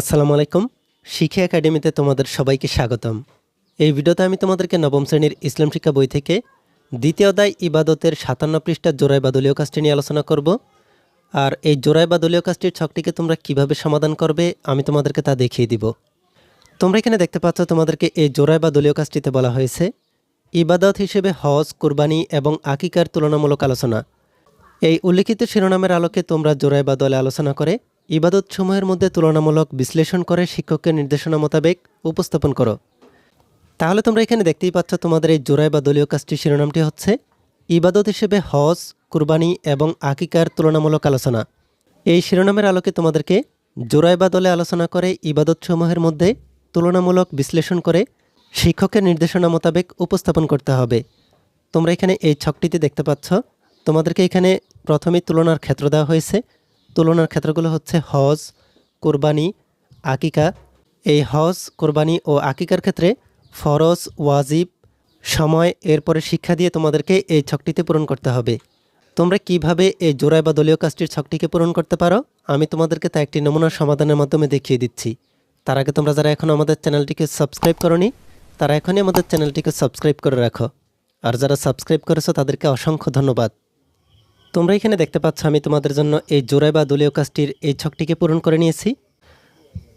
আসসালামু আলাইকুম। শিক্ষা একাডেমিতে তোমাদের সবাইকে স্বাগতম। এই ভিডিওতে আমি তোমাদেরকে নবম শ্রেণির ইসলাম শিক্ষা বই থেকে দ্বিতীয় অধ্যায় ইবাদতের সাতান্ন পৃষ্ঠার জোড়াই বা দলীয় কাজটি নিয়ে আলোচনা করব। আর এই জোড়াই বা দলীয় কাজটির ছকটিকে তোমরা কীভাবে সমাধান করবে, আমি তোমাদেরকে তা দেখিয়ে দিব। তোমরা এখানে দেখতে পাচ্ছ তোমাদেরকে এই জোড়াই বা দলীয় কাজটিতে বলা হয়েছে, ইবাদত হিসেবে হজ, কুরবানি এবং আকিকার তুলনামূলক আলোচনা। এই উল্লিখিত শিরোনামের আলোকে তোমরা জোড়ায় বা দলে আলোচনা করে ইবাদত সময়ের মধ্যে তুলনামূলক বিশ্লেষণ করে শিক্ষকের নির্দেশনা মোতাবেক উপস্থাপন করো। তাহলে তোমরা এখানে দেখতেই পাচ্ছ তোমাদের এই জোড়ায় বা দলীয় কাজটির শিরোনামটি হচ্ছে ইবাদত হিসেবে হজ, কুরবানি এবং আকিকার তুলনামূলক আলোচনা। এই শিরোনামের আলোকে তোমাদেরকে জোড়ায় বা দলে আলোচনা করে ইবাদত সমূহের মধ্যে তুলনামূলক বিশ্লেষণ করে শিক্ষকের নির্দেশনা মোতাবেক উপস্থাপন করতে হবে। তোমরা এখানে এই ছকটিতে দেখতে পাচ্ছ, তোমাদেরকে এখানে প্রথমেই তুলনার ক্ষেত্র দেওয়া হয়েছে। তুলনার ক্ষেত্রগুলো হচ্ছে হজ, কোরবানি, আকিকা। এই হজ, কোরবানি ও আকিকার ক্ষেত্রে ফরজ, ওয়াজিব, সময়, এরপরে শিক্ষা দিয়ে তোমাদেরকে এই ছকটিতে পূরণ করতে হবে। তোমরা কীভাবে এই জোড়ায় বা দলীয় কাজটির ছকটিকে পূরণ করতে পারো? আমি তোমাদেরকে তা একটি নমুনার সমাধানের মাধ্যমে দেখিয়ে দিচ্ছি। তার আগে তোমরা যারা এখনও আমাদের চ্যানেলটিকে সাবস্ক্রাইব করনি, তারা এখনই আমাদের চ্যানেলটিকে সাবস্ক্রাইব করে রাখো। আর যারা সাবস্ক্রাইব করেছ, তাদেরকে অসংখ্য ধন্যবাদ। তোমরা এখানে দেখতে পাচ্ছ আমি তোমাদের জন্য এই জোড়াই বা দলীয় কাজটির এই ছকটিকে পূরণ করে নিয়েছি।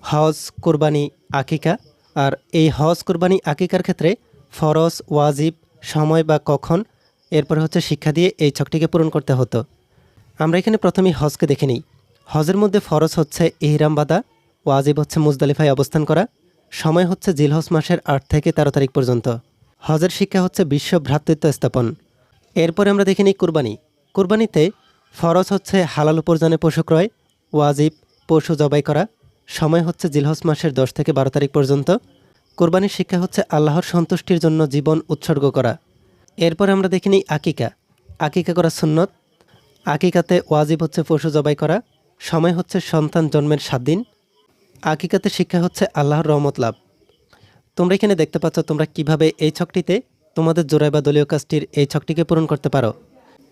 হজ, কোরবানি, আকিকা। আর এই হজ, কোরবানি, আকিকার ক্ষেত্রে ফরজ, ওয়াজিব, সময় বা কখন, এরপরে হচ্ছে শিক্ষা দিয়ে এই ছকটিকে পূরণ করতে হতো। আমরা এখানে প্রথমেই হজকে দেখে নিই। হজের মধ্যে ফরজ হচ্ছে ইহরাম বাদা, ওয়াজিব হচ্ছে মুজদালিফায় অবস্থান করা, সময় হচ্ছে জিলহজ মাসের আট থেকে তেরো তারিখ পর্যন্ত। হজের শিক্ষা হচ্ছে বিশ্ব ভ্রাতৃত্ব স্থাপন। এরপরে আমরা দেখে নিই কুরবানি। কুরবানিতে ফরজ হচ্ছে হালাল উপার্জনে পশু ক্রয়, ওয়াজিব, পশু জবাই করা। সময় হচ্ছে জিলহস মাসের দশ থেকে বারো তারিখ পর্যন্ত। কোরবানির শিক্ষা হচ্ছে আল্লাহর সন্তুষ্টির জন্য জীবন উৎসর্গ করা। এরপর আমরা দেখে নিই আকিকা। আকিকা করা সুন্নত। আকিকাতে ওয়াজিব হচ্ছে পশু জবাই করা। সময় হচ্ছে সন্তান জন্মের সাত দিন। আকিকাতে শিক্ষা হচ্ছে আল্লাহর রহমত লাভ। তোমরা এখানে দেখতে পাচ্ছ তোমরা কীভাবে এই ছকটিতে তোমাদের জোড়ায় বা দলীয় কাজটির এই ছকটিকে পূরণ করতে পারো।